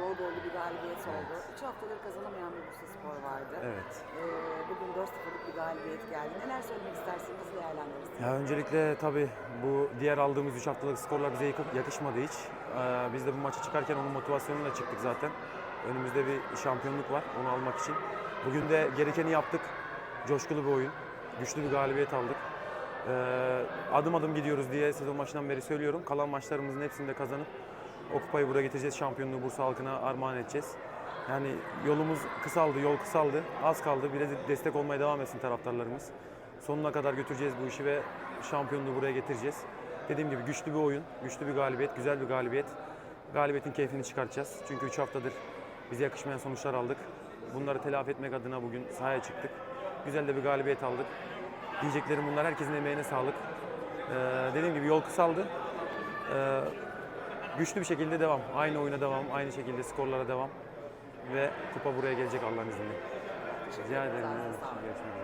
bol bollu bir galibiyet oldu. Üç haftadır kazanamayan bir Bursa Spor vardı. Evet. Ee, bugün 4-0'lık bir galibiyet geldi. Neler söylemek istersiniz, değerlendirirsiniz? Ya öncelikle tabii bu diğer aldığımız 3 haftalık skorlar bize yakı- yakışmadı hiç. Ee, biz de bu maça çıkarken onun motivasyonuyla çıktık zaten. Önümüzde bir şampiyonluk var onu almak için. Bugün de gerekeni yaptık. Coşkulu bir oyun. Güçlü bir galibiyet aldık. Ee, adım adım gidiyoruz diye sezon başından beri söylüyorum. Kalan maçlarımızın hepsini de kazanıp o kupayı buraya getireceğiz. Şampiyonluğu Bursa halkına armağan edeceğiz. Yani yolumuz kısaldı, yol kısaldı. Az kaldı. Bir de destek olmaya devam etsin taraftarlarımız. Sonuna kadar götüreceğiz bu işi ve şampiyonluğu buraya getireceğiz. Dediğim gibi güçlü bir oyun, güçlü bir galibiyet, güzel bir galibiyet. Galibiyetin keyfini çıkartacağız. Çünkü 3 haftadır bize yakışmayan sonuçlar aldık. Bunları telafi etmek adına bugün sahaya çıktık. Güzel de bir galibiyet aldık. Diyeceklerim bunlar. Herkesin emeğine sağlık. Ee, dediğim gibi yol kısaldı. Ee, güçlü bir şekilde devam. Aynı oyuna devam, aynı şekilde skorlara devam. Ve kupa buraya gelecek Allah'ın izniyle. Rica ederim. Görüşmek üzere.